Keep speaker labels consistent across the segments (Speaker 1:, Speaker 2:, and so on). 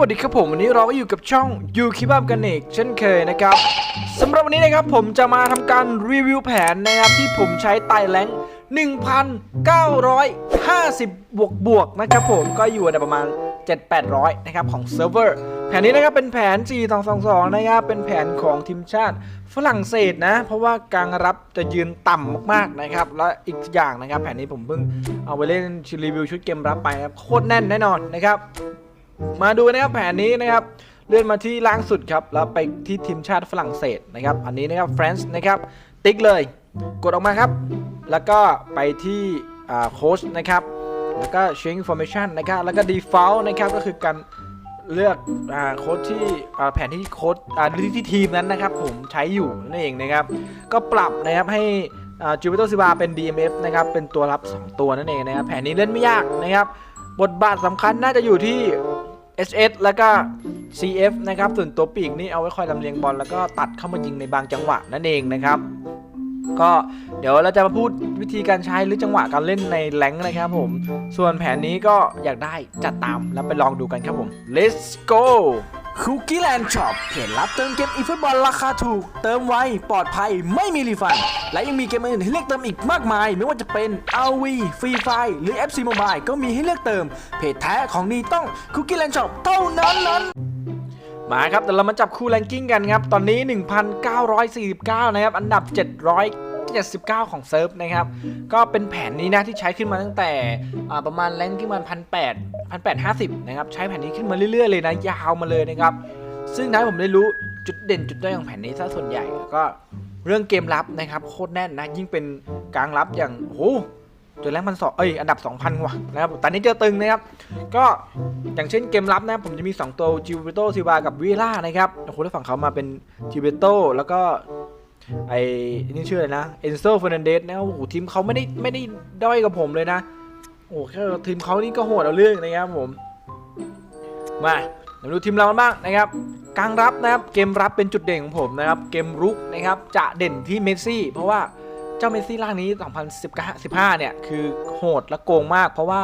Speaker 1: วัสดีครับผมวันนี้เราก็อยู่กับช่องยูคิบับกันอีกเช่นเคยนะครับสำหรับวันนี้นะครับผมจะมาทำการรีวิวแผนนะครับที่ผมใช้ไต่แรง1,950 บวกบวกนะครับผมก็อยู่ในประมาณ 7-800 นะครับของเซิร์ฟเวอร์แผนนี้นะครับเป็นแผน 4-2-2-2 นะครับเป็นแผนของทีมชาติฝรั่งเศสนะ เพราะว่ากางรับจะยืนต่ำมากๆนะครับ และอีกอย่างนะครับ แผนนี้ผมเพิ่งเอาไปเล่นรีวิวชุดเกมรับไปนะครับโคตรแน่นแน่นอนนะครับ มาดูนะครับแผนนี้นะครับเลื่อนมาที่ล่างสุดครับแล้วไปที่ทีมชาติฝรั่งเศสนะครับอันนี้นะครับ France นะครับติ๊กเลย กดออกมาครับ แล้วก็ไปที่โค้ชนะครับแล้วก็ change formation นะครับแล้วก็ default นะครับก็คือการเลือกโค้ชที่แผนที่โค้ชอ่าที่ที่ทีมนั้นนะครับ ผมใช้อยู่นั่นเองนะครับ ก็ปรับนะครับให้จูเปโตซิบาเป็น DMF นะครับเป็นตัวรับ 2 ตัวนั่นเองนะครับแผนนี้เล่นไม่ยากนะครับ บทบาทสำคัญน่าจะอยู่ที่ SS แล้วก็ CF นะครับ ส่วนตัวปีกนี่เอาไว้คอยลำเลียงบอลแล้วก็ตัดเข้ามายิงในบางจังหวะนั่นเองนะครับก็เดี๋ยวเราจะมาพูดวิธีการใช้หรือจังหวะการเล่นในแรงนะครับผม ส่วนแผนนี้ก็อยากได้จัดตามแล้วไปลองดูกันครับผม let's go คุกกี้แลนด์ช็อปเพจรับเติมเกมอีฟุตบอลราคาถูก เติมไว ปลอดภัยไม่มีรีฟัน และยังมีเกมอื่นให้เลือกเติมอีกมากมาย ไม่ว่าจะเป็น RV Free Fire หรือ FC Mobile ก็มีให้เลือกเติม เพจแท้ของดีต้องคุกกี้แลนด์ช็อปเท่านั้นนั้นมาครับเดี๋ยวเรามาจับคู่แรงกิ้งกันครับ ตอนนี้ 1,949 นะครับ อันดับ 79 ของเซิร์ฟนะครับ ก็เป็นแผนนี้นะที่ใช้ขึ้นมาตั้งแต่ประมาณแรงกิ้งมันพันแปดพันแปดห้าสิบนะครับใช้แผนนี้ขึ้นมาเรื่อยๆเลยนะยาวมาเลยนะครับ ซึ่งท้ายผมได้รู้จุดเด่นจุดด้อยของแผนนี้ซะส่วนใหญ่ก็เรื่องเกมรับนะครับโคตรแน่นนะยิ่งเป็นกลางรับอย่างโอ้โหจนแรงพันสองเอ้ยอันดับ 2,000ว่ะนะครับตอนนี้เจอตึงนะครับ ก็อย่างเช่นเกมรับนะผมจะมี 2 ตัวจิวเบโตซิวากับวิล่านะครับโอ้โหแล้วฝั่งเขามาเป็นจิวเบโตแล้วก็ ไอ้นี่ชื่ออะไรนะเอนโซเฟอร์นันเดสนะโอ้โหทีมเขาไม่ได้ไม่ได้ด้อยกับผมเลยนะโอ้แค่ทีมเขานี่ก็โหดเอาเรื่องนะครับผม มาเดี๋ยวมาดูทีมเรากันบ้างนะครับกลางรับนะครับเกมรับเป็นจุดเด่นของผมนะครับเกมรุกนะครับจะเด่นที่เมสซี่เพราะว่าเจ้าเมสซี่ร่างนี้ 2015 เนี่ยคือโหดและโกงมาก เพราะว่า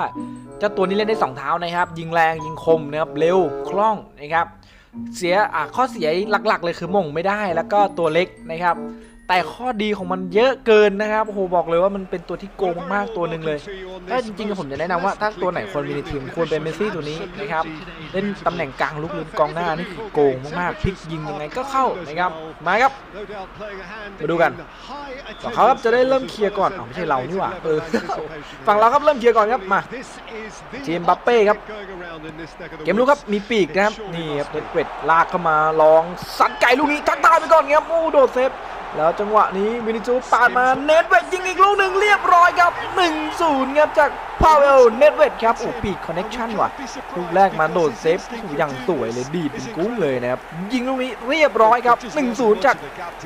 Speaker 1: เจ้าตัวนี้เล่นได้ 2 เท้านะครับ ยิงแรงยิงคมนะครับเร็วคล่องนะครับ เสียข้อเสียหลักๆ เลยคือม่งไม่ได้แล้วก็ตัวเล็กนะครับ แต่ข้อดีของมันเยอะเกินนะครับโอ้โหบอกเลยว่ามันเป็นตัวที่โกงมากๆตัวหนึ่งเลยถ้าจริงๆผมจะแนะนำว่าถ้าตัวไหนควรมีในทีมควรเป็นเมสซี่ตัวนี้นะครับเล่นตำแหน่งกลางลุกหรือกองหน้านี่คือโกงมากๆพลิกยิงยังไงก็เข้านะครับมาครับมาดูกันฝั่งเขาครับจะได้เริ่มเคลียร์ก่อนอ๋อไม่ใช่เรานี่หว่าเออฝั่งเราครับเริ่มเคลียร์ก่อนครับมาทีมบัปเป้ครับเกมลุกครับมีปีกนะครับนี่ครับเดดเวดลากเข้ามาลองสัดไก่ลูกนี้ทักทายไปก่อนครับโอ้โดดเซฟ แล้วจังหวะนี้วินิจูปาดมาเน็ตเวดยิงอีกลูกหนึ่งเรียบร้อยครับ 1-0ครับจากพาเวลเน็ตเวดครับโอ้ปีกคอนเน็กชั่นว่ะลูกแรกมาโดดเซฟโอ้อย่างสวยเลยดีดเป็นกุ้งเลยนะครับ ยิงลูกนี้เรียบร้อยครับ 1-0 จาก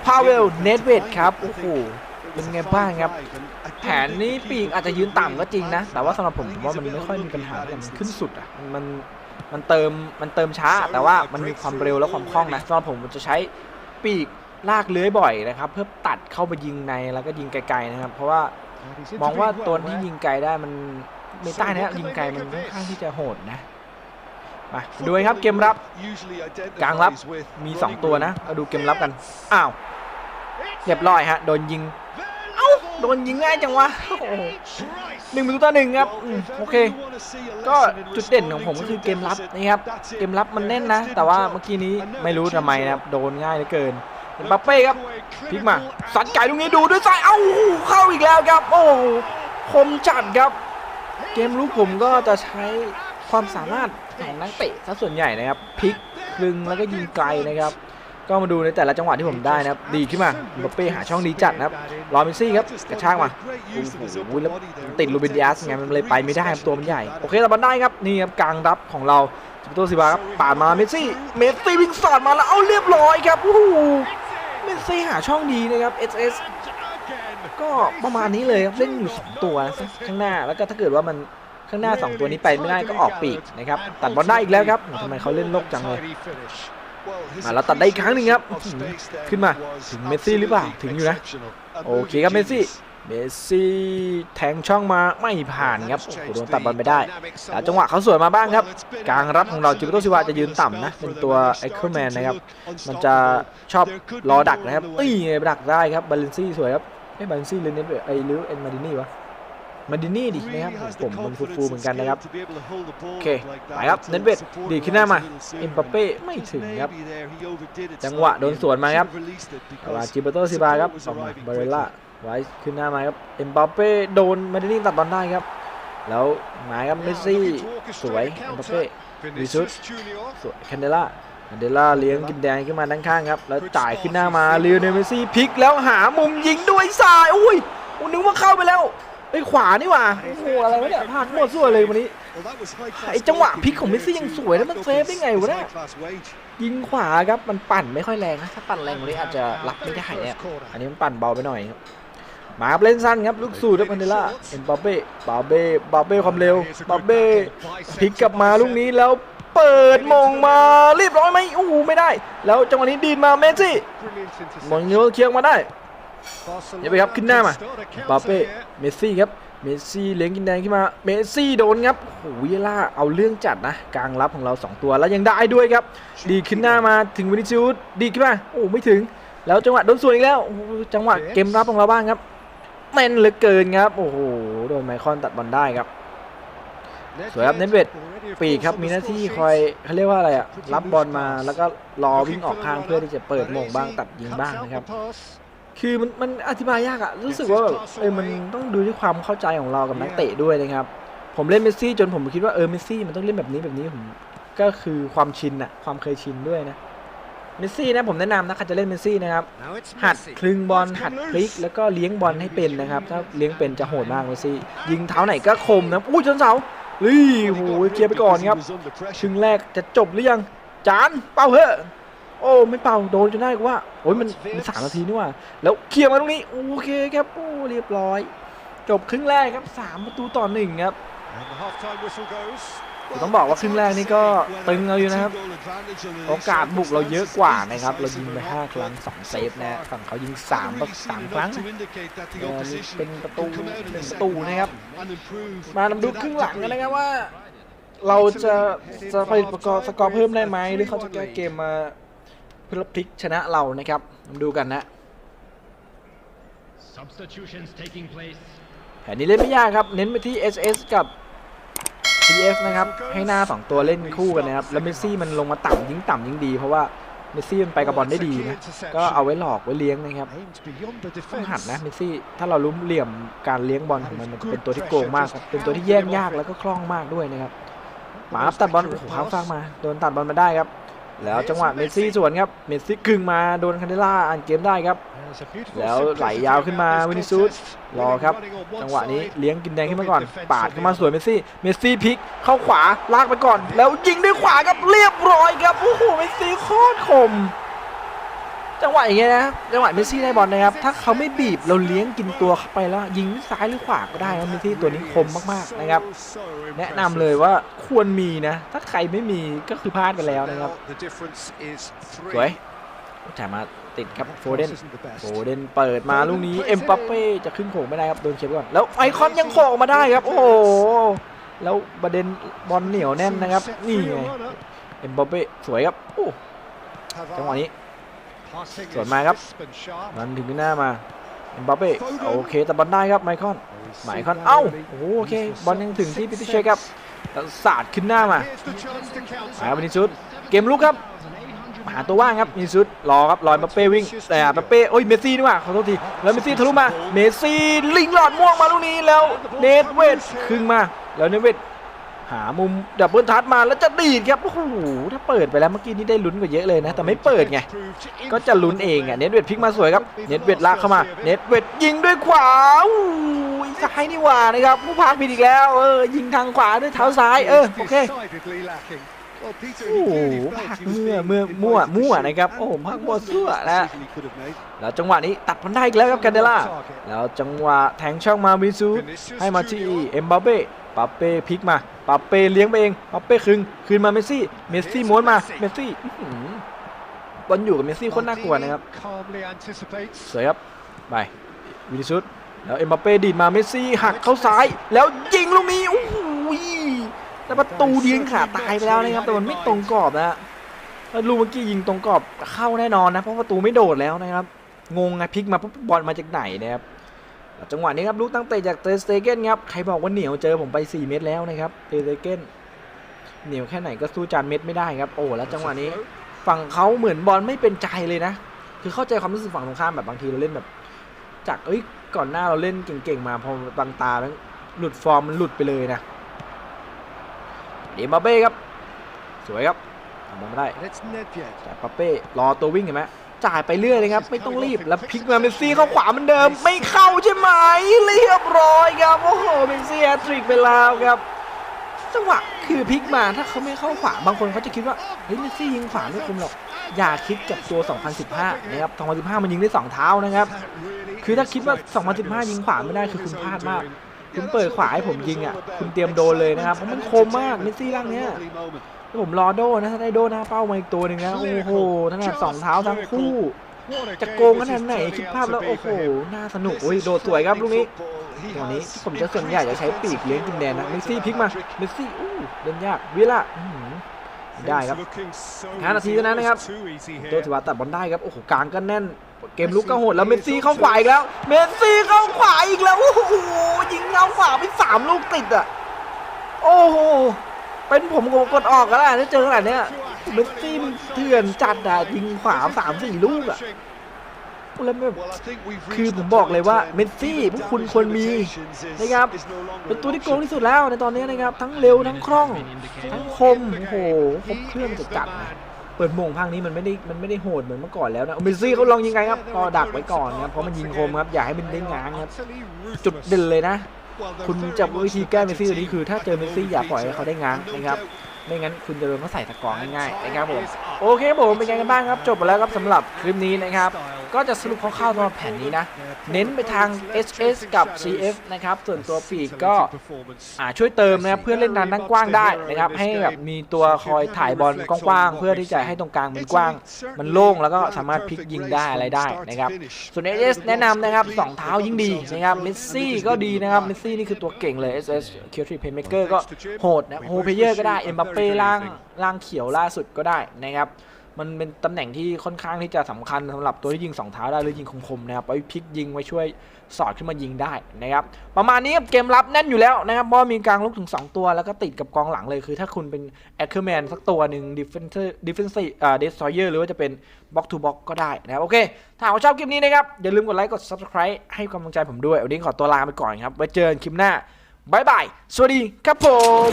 Speaker 1: พาเวลเน็ตเวดครับโอ้โหเป็นไงบ้างครับ แผนนี้ปีกอาจจะยืนต่ำก็จริงนะ แต่ว่าสำหรับผมผมว่ามันไม่ค่อยมีปัญหาแต่มันขึ้นสุดอะมันมันเติมมันเติมช้า แต่ว่ามันมีความเร็วและความคล่องนะสำหรับผมมันจะใช้ปีก ลากเลื้อยบ่อยนะครับ เพื่อตัดเข้าไปยิงในแล้วก็ยิงไกลๆนะครับ เพราะว่ามองว่าตัวที่ยิงไกลได้มันเมตาเนี่ยยิงไกลมันค่อนข้างที่จะโหดนะมาดูกันครับเกมรับกลางรับมี 2 ตัวนะมาดูเกมรับกันอ้าวเรียบร้อยฮะโดนยิงเอ้าโดนยิงง่ายจังวะโอ้โหหนึ่งประตูต่อหนึ่งครับอืมโอเค ก็จุดเด่นของผมก็คือเกมรับนะครับเกมรับมันแน่นนะ แต่ว่าเมื่อกี้นี้ไม่รู้ทำไมนะครับโดนง่ายเหลือเกิน เอ็มบัปเป้ครับพลิกมาสัดไก่ตรงนี้ดูด้วยซ้ายเอ้าเข้าอีกแล้วครับ โอ้คมจัดครับ เกมลุกผมก็จะใช้ความสามารถของนักเตะซะส่วนใหญ่นะครับพลิกคลึงแล้วก็ยิงไกลนะครับ ก็มาดูในแต่ละจังหวะที่ผมได้นะครับ ดีขึ้นมาบัปเป้หาช่องดีจัดนะครับรอเมสซี่ครับกระชากมาโอ้โหแล้วติดลูบินดิอาสไงมันเลยไปไม่ได้ตัวมันใหญ่โอเคแต่มันได้ครับนี่ครับกลางรับของเราจิปโตซิบาครับปาดมาเมสซี่เมสซี่วิ่งสอดมาแล้วเอาเรียบร้อยครับโอ้โห เมสซี่หาช่องดีนะครับ SS ก็ประมาณนี้เลยครับเล่นอยู่2ตัวข้างหน้าแล้วก็ถ้าเกิดว่ามันข้างหน้า 2 ตัวนี้ไปไม่ได้ก็ออกปีกนะครับตัดบอลได้อีกแล้วครับทำไมเขาเล่นโลกจังเลยมาแล้วตัดได้อีกครั้งหนึ่งครับ ขึ้นมาถึงเมสซี่หรือเปล่าถึงอยู่นะโอเคครับเมสซี่ เมสซี่แทงช่องมาไม่ผ่านครับโอ้โหโดนตัดบอลไปได้แล้วจังหวะเขาสวยมาบ้างครับ กลางรับของเราจิโกโตซิวาจะยืนต่ำนะ เป็นตัวไอคอนแมนนะครับ มันจะชอบรอดักนะครับเอ้ยดักได้ครับบาเลนซี่สวยครับไอ้บาเลนซี่เลยเน็ตไอ้หรือเอ็นมาดินี่วะมาดินี่ดินะครับผมมันฟูๆเหมือนกันนะครับโอเคไปครับเน็ตเวทดีดขึ้นหน้ามาเอ็มบัปเป้ไม่ถึงครับ จังหวะโดนสวนมาครับแต่ว่าจิโบโตซิบาครับออกมาบาเรล่า ไว้ขึ้นหน้ามาครับเอ็มบัปเป้โดนมาดินี่ตัดบอลได้ครับ แล้วหมายครับเมสซี่สวยเอ็มบัปเป้วิซุสสวยแคนเดล่าแคนเดล่าเลี้ยงกินแดงขึ้นมาด้านข้างครับ แล้วจ่ายขึ้นหน้ามาเลียวเนลเมสซี่พลิกแล้วหามุมยิงด้วยซ้ายอุ้ยอุ้ยนึกว่าเข้าไปแล้วไอ้ยขวานี่หว่าโอ้โหอะไรวะเนี่ยพลาดมั่วซั่วเลยวันนี้ไอ้จังหวะพลิกของเมสซี่ยังสวยแล้วมันเซฟได้ไงวะเนี่ยยิงขวาครับมันปั่นไม่ค่อยแรงนะถ้าปั่นแรงกว่านี้อาจจะรับไม่ได้เนี่ยอันนี้มันปั่นเบาไปหน่อยครับ มาครับเล่นสั้นครับลูกสูดครับพันเดล่าเอ็มบาเบ้บาเบ้บาเบ้ความเร็วบาเบ้พลิกกลับมาลูกนี้แล้วเปิดมงมาเรียบร้อยไหมโอ้ไม่ได้ แล้วจังหวะนี้ดีนมาเมสซี่มองเงี้ยเคียงมาได้เดี๋ยวไปครับขึ้นหน้ามาบาเป้เมสซี่ครับเมสซี่เลี้ยงกินแดงขึ้นมาเมสซี่โดนครับโอ้โหวิล่าเอาเรื่องจัดนะกลางรับของเรา 2 ตัวแล้วยังได้ด้วยครับ ดีขึ้นหน้ามาถึงวินิจูดดีขึ้นมาโอ้ไม่ถึง แล้วจังหวะโดนสวนอีกแล้วจังหวะเกมรับของเราบ้างครับ แม่นเหลือเกินครับ โอ้โห โดนไมคอนตัดบอลได้ครับ สวยครับเน็ตเวทปีกครับมีหน้าที่คอยเขาเรียกว่าอะไรอะรับบอลมาแล้วก็รอวิ่งออกข้างเพื่อที่จะเปิดโมงบ้างตัดยิงบ้างนะครับ คือมันมันอธิบายยากอะรู้สึกว่าแบบเออมันต้องดูที่ความเข้าใจของเรากับนักเตะด้วยนะครับ ผมเล่นเมสซี่จนผมคิดว่าเออเมสซี่มันต้องเล่นแบบนี้แบบนี้ผมก็คือความชินอะความเคยชินด้วยนะ เมสซี่นะผมแนะนำนะใครจะเล่นเมสซี่นะครับหัดคลึงบอลหัดพลิก แล้วก็เลี้ยงบอลให้เป็นนะครับ ถ้าเลี้ยงเป็นจะโหดมากเมสซี่ ยิงเท้าไหนก็คมนะอุ้ยชนเสาเฮ้ยโหเคลียร์ไปก่อนครับชึงแรกจะจบหรือยังจานเป่าเถอะโอ้ไม่เป่าโดนจนได้กูว่าโอ้ยมันมันสามนาทีนี่หว่าแล้วเคลียร์มาตรงนี้โอเคครับโอ้เรียบร้อย จบครึ่งแรกครับสามประตูต่อหนึ่งครับ ต้องบอกว่าครึ่งแรกนี่ก็ตึงเอาอยู่นะครับ โอกาสบุกเราเยอะกว่านะครับ เรายิงไป 5 ครั้ง 2 เซฟนะฮะฝั่งเขายิง3ประสามครั้งเออนี่เป็นประตูหนึ่งประตูนะครับ มาลำดูครึ่งหลังกันนะครับว่า เราจะจะผลิตประกอบสกอร์เพิ่มได้ไหมหรือเขาจะแก้เกมมาเพื่อพลิกชนะเรานะครับมาดูกันนะ
Speaker 2: Substitutions taking place.
Speaker 1: แผนนี้เล่นไม่ยากครับ เน้นไปที่ SS กับ PF นะครับให้หน้า 2 ตัวเล่นคู่กันนะครับแล้วเมสซี่มันลงมาต่ำยิ่งต่ำยิ่งดี เพราะว่าเมสซี่มันไปกับบอลได้ดีนะก็เอาไว้หลอกไว้เลี้ยงนะครับต้องหัดนะเมสซี่ถ้าเราลุ้มเหลี่ยมการเลี้ยงบอลของมันมันจะเป็นตัวที่โกงมากครับเป็นตัวที่แย่งยากแล้วก็คล่องมากด้วยนะครับหมาตัดบอลโอ้โหข้าฟางมาโดนตัดบอลมาได้ครับ แล้วจังหวะเมสซี่สวนครับ เมสซี่กึ่งมาโดนคันเดล่าอ่านเกมได้ครับ แล้วไหลยาวขึ้นมาวินิซูสรอครับ จังหวะนี้เลี้ยงกินแดงขึ้นมาก่อน ปาดเข้ามาสวยเมสซี่ เมสซี่พลิกเข้าขวาลากไปก่อน แล้วยิงด้วยขวาครับเรียบร้อยครับ โอ้โห เมสซี่โคตรคม จังหวะอย่างเงี้ยนะจังหวะเมสซี่ได้บอลนะครับ ถ้าเขาไม่บีบเราเลี้ยงกินตัวเข้าไปแล้ว ยิงซ้ายหรือขวาก็ได้ครับเมสซี่ตัวนี้คมมากๆนะครับ แนะนำเลยว่าควรมีนะ ถ้าใครไม่มีก็คือพลาดไปแล้วนะครับสวยจ่ายมาติดครับโฟเดนโฟเดนเปิดมาลูกนี้เอ็มบัปเป้จะขึ้นโขงไม่ได้ครับโดนเช็ดก่อนแล้วไอคอนยังโขงมาได้ครับ โอ้โหแล้วประเด็นบอลเหนียวแน่นนะครับ นี่ไงเอ็มบัปเป้สวยครับโอ้จังหวะนี้ สวนมาครับมันถึงหน้ามาเอ็มบัปเป้โอเคแต่บอลได้ครับไมคอนไมคอนเอ้าโอ้โหโอเคบอลยังถึงที่พิติเชคครับแล้วสาดขึ้นหน้ามามาครับวินิชุดเกมลุกครับหาตัวว่างครับวินิชุดรอครับรอยบัปเป้วิ่ง แต่บัปเป้โอ้ยเมสซี่นี่หว่าขอโทษทีแล้วเมสซี่ทะลุมาเมสซี่ลิงหลอดม่วงมาลูกนี้แล้วเนทเวทครึ่งมาแล้วเนทเวท หามุมดับเบิลทัชมาแล้วจะดีดครับโอ้โหถ้าเปิดไปแล้วเมื่อกี้นี้ได้ลุ้นกว่าเยอะเลยนะ แต่ไม่เปิดไง ก็จะลุ้นเองอะเน็ตเวทพลิกมาสวยครับ เน็ตเวทลากเข้ามา เน็ตเวทยิงด้วยขวาอู้ยซ้ายนี่หว่านะครับผู้พากผิดอีกแล้วเออยิงทางขวาด้วยเท้าซ้ายเออโอเคโอ้โหพักเมื่อเมื่อมั่วมั่วนะครับโอ้โหพักมั่วซั่วนะแล้วจังหวะนี้ตัดพันได้อีกแล้วครับกันเดล่าแล้วจังหวะแทงช่องมาวิซูให้มาที่เอ็มบัเป้ ปาเป้พลิกมาปาเป้เลี้ยงไปเองปาเป้คืนคืนมาเมสซี่ เมสซี่ม้วนมาเมสซี่อื้อหือบอลอยู่กับเมสซี่โคตรน่ากลัวนะครับสวยครับไปวินิชุดแล้วเอ็มบัปเป้ดีดมาเมสซี่หักเข้าซ้าย แล้วยิงลูกนี้โอ้โหแล้วประตูเดียงขาตายไปแล้วนะครับแต่มันไม่ตรงกรอบนะแล้วลูกเมื่อกี้ยิงตรงกรอบเข้าแน่นอนนะเพราะประตูไม่โดดแล้วนะครับงงไงพลิกมาปุ๊บบอลมาจากไหนนะครับแล้ว จังหวะนี้ครับลูกตั้งเตะจากเตสเตเกนครับใครบอกว่าเหนียวเจอผมไป 4 เม็ดแล้วนะครับเตสเตเกนเหนียวแค่ไหนก็สู้จานเม็ดไม่ได้ครับโอ้แล้วจังหวะนี้ฝั่งเขาเหมือนบอลไม่เป็นใจเลยนะ คือเข้าใจความรู้สึกฝั่งตรงข้ามแบบบางทีเราเล่นแบบ จากเอ้ยก่อนหน้าเราเล่นเก่งๆมาพอบางตาแล้วหลุดฟอร์มมันหลุดไปเลยนะเดมบัปเป้ครับ สวยครับทำไม่ได้
Speaker 3: And it's Nedved.
Speaker 1: จ่ปาเป้รอตัววิ่งเห็นไหม จ่ายไปเรื่อยเลยครับ ไม่ต้องรีบแล้วพลิกมาเมสซี่เข้าขวาเหมือนเดิม ไม่เข้าใช่ไหมเรียบร้อยครับโอ้โหเมสซี่แฮตทริกไปแล้วครับจังหวะคือพลิกมาถ้าเขาไม่เข้าขวาบางคนเขาจะคิดว่าเฮ้ยเมสซี่ยิงขวาไม่คมหรอกอย่าคิดกับตัว 2015 นะครับ 2015 มันยิงได้สองเท้านะครับ คือถ้าคิดว่า 2015 ยิงขวาไม่ได้คือคุณพลาดมาก คุณเปิดขวาให้ผมยิงอะ คุณเตรียมโดนเลยนะครับ เพราะมันคมมากเมสซี่ร่างเนี้ย ถ้าผมรอโดนะถ้าได้โดหน้าเป้ามาอีกตัวหนึ่งนะโอ้โหถนัดสองเท้าทั้งคู่ จะโกงขนาดไหนคิดภาพแล้วโอ้โหน่าสนุกโอ้ยโดดสวยครับลูกนี้ตอนนี้ผมจะส่วนใหญ่จะใช้ปีกเลี้ยงกินแดนนะเมสซี่พลิกมาเมสซี่อู้เล่นยากวิล่าอื้อหือได้ครับห้านาทีเท่านั้นนะครับโดถือว่าตัดบอลได้ครับโอ้โหกลางก็แน่นเกมลุกก็โหดแล้วเมสซี่เข้าขวาอีกแล้ว เมสซี่เข้าขวาอีกแล้วโอ้โหยิงเข้าขวาไปสามลูกติดอะโอ้โห เป็นผมผมกดออกก็ได้ถ้าเจอขนาดเนี้ยเมสซี่มันเถื่อนจัดอะยิงขวาสามสี่ลูกอะแล้วแบบคือผมบอกเลยว่าเมสซี่พวกคุณควรมีนะครับเป็นตัวที่โกงที่สุดแล้วในตอนนี้นะครับ ทั้งเร็วทั้งคล่อง ทั้งคมโอ้โหครบเครื่องจัดจัดนะเปิดโมงภาคนี้มันไม่ได้มันไม่ได้โหดเหมือนเมื่อก่อนแล้วนะเมสซี่เขาลองยิงไงครับก็ดักไว้ก่อนนะครับเพราะมันยิงคมครับอย่าให้มันได้ง้างครับจุดเด่นเลยนะ คุณจะวิธีแก้เมสซี่ตัวนี้คือ ถ้าเจอเมสซี่อย่าปล่อยให้เขาได้ง้างนะครับไม่งั้นคุณจะโดนเขาใส่ตะกรอง่ายๆนะครับผมโอเคครับผมเป็นไงกันบ้างครับจบไปแล้วครับสำหรับคลิปนี้นะครับ ก็จะสรุปคร่าวๆสำหรับแผนนี้นะ เน้นไปทาง HS กับ CF นะครับ ส่วนตัวปีกก็ช่วยเติมนะครับเพื่อเล่นทางด้านกว้างได้นะครับ ให้แบบมีตัวคอยถ่ายบอลกว้างๆเพื่อที่จะให้ตรงกลางมันกว้าง มันโล่งแล้วก็สามารถพลิกยิงได้อะไรได้นะครับ ส่วน SS แนะนำนะครับสองเท้ายิ่งดีนะครับเมสซี่ก็ดีนะครับเมสซี่นี่คือตัวเก่งเลย SS c u r e Playmaker ก็โหดนะโฮเพเยอร์ก็ได้เอ็มบัปเป้ล่างล่างเขียวล่าสุดก็ได้นะครับ มันเป็นตำแหน่งที่ค่อนข้างที่จะสำคัญสำหรับตัวที่ยิงสองเท้าได้หรือยิงคมๆนะครับไว้พลิกยิงไว้ช่วยสอดขึ้นมายิงได้นะครับประมาณนี้เกมรับแน่นอยู่แล้วนะครับเพราะมีกลางลุกถึง 2 ตัวแล้วก็ติดกับกองหลังเลยคือถ้าคุณเป็นแอคเคอร์แมนสักตัวหนึ่งดิฟเฟนเซอร์ดิฟเฟนซีอ่าเดสซอยเยอร์หรือว่าจะเป็นบ็อกทูบ็อกก็ได้นะครับโอเค ถ้าหากว่าชอบคลิปนี้นะครับอย่าลืมกดไลค์กด subscribe ให้กำลังใจผมด้วยวันนี้ขอตัวลาไปก่อนครับไว้เจอกันคลิปหน้า บายบาย สวัสดีครับผม